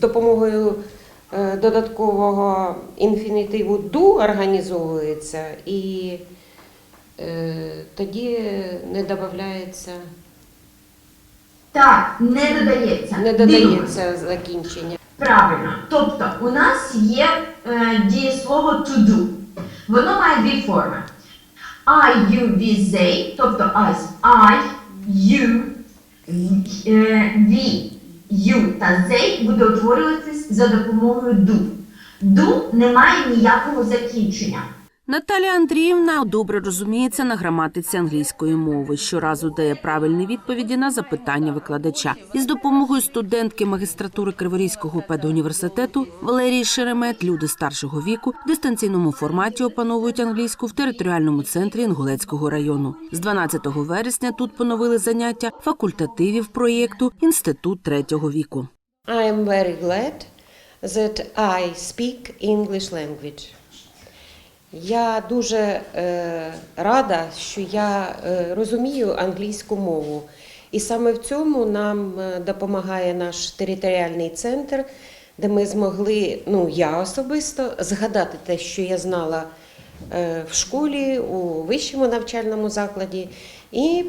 допомогою е, додаткового інфінітиву ду організовується і е, тоді не додається, Так, не додається. не додається закінчення. Правильно. Тобто у нас є е, дієслово to do. Воно має дві форми. I, you, we, they, тобто I, I, you, е, we, you та they буде утворюватись за допомогою do. Do не має ніякого закінчення. Наталія Андріївна добре розуміється на граматиці англійської мови. Щоразу дає правильні відповіді на запитання викладача. І з допомогою студентки магістратури Криворізького педуніверситету Валерії Шеремет люди старшого віку в дистанційному форматі опановують англійську в територіальному центрі Інгулецького району. З 12 вересня тут поновили заняття факультативів проєкту Інститут третього віку. I am very glad that I speak English language. Я дуже е, рада, що я е, розумію англійську мову. І саме в цьому нам е, допомагає наш територіальний центр, де ми змогли, ну я особисто, згадати те, що я знала в школі, у вищому навчальному закладі. І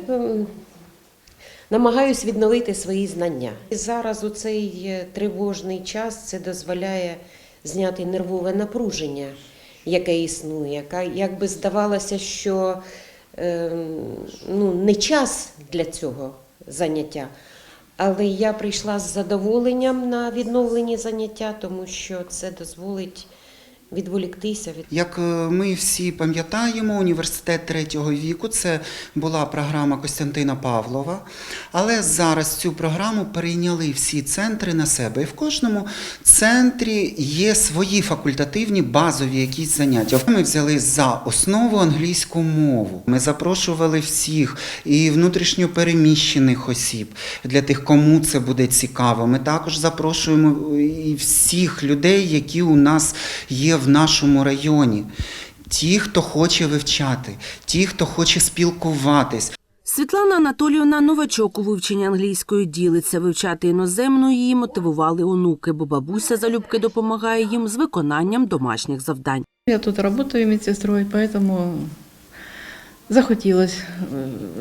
намагаюсь відновити свої знання. І зараз у цей тривожний час це дозволяє зняти нервове напруження, яке існує. Яка, як би здавалося, що е, ну, не час для цього заняття. Але я прийшла з задоволенням на відновлені заняття, тому що це дозволить відволіктися від Як е, ми всі пам'ятаємо, університет третього віку це була програма Костянтина Павлова, але зараз цю програму перейняли всі центри на себе. І в кожному центрі є свої факультативні базові якісь заняття. Ми взяли за основу англійську мову. Ми запрошували всіх і внутрішньо переміщених осіб для тих, кому це буде цікаво. Ми також запрошуємо і всіх людей, які у нас є в нашому районі. Ті, хто хоче вивчати, ті, хто хоче спілкуватись. Світлана Анатоліївна новачок у вивченні англійської ділиться. Вивчати іноземну її мотивували онуки, бо бабуся залюбки допомагає їм з виконанням домашніх завдань. Я тут работаю медсестрой, поэтому захотелось.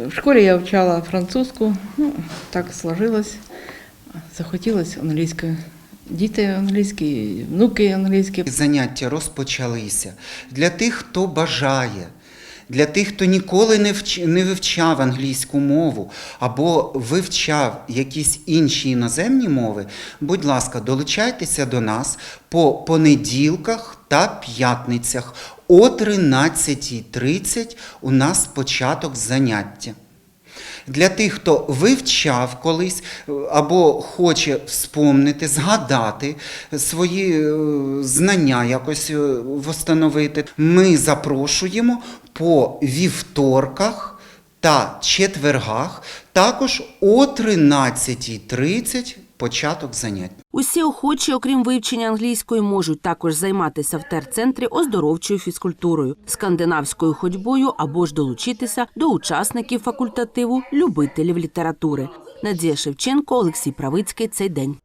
В школе я вчала французскую, ну, так сложилось. Захотілось англійською. Діти англійські, внуки англійські. Заняття розпочалися для тих, хто бажає. Для тих, хто ніколи не, не вивчав англійську мову або вивчав якісь інші іноземні мови, будь ласка, долучайтеся до нас по понеділках та п'ятницях о 13.30 у нас початок заняття. Для тих, хто вивчав колись е, або хоче вспомнити, згадати свої е, знання, якось е, встановити, ми запрошуємо по вівторках та четвергах, також о 13.30 початок занять. Усі охочі, окрім вивчення англійської, можуть також займатися в терцентрі оздоровчою фізкультурою, скандинавською ходьбою або ж долучитися до учасників факультативу любителів літератури. Надія Шевченко, Олексій Правицький. Цей день.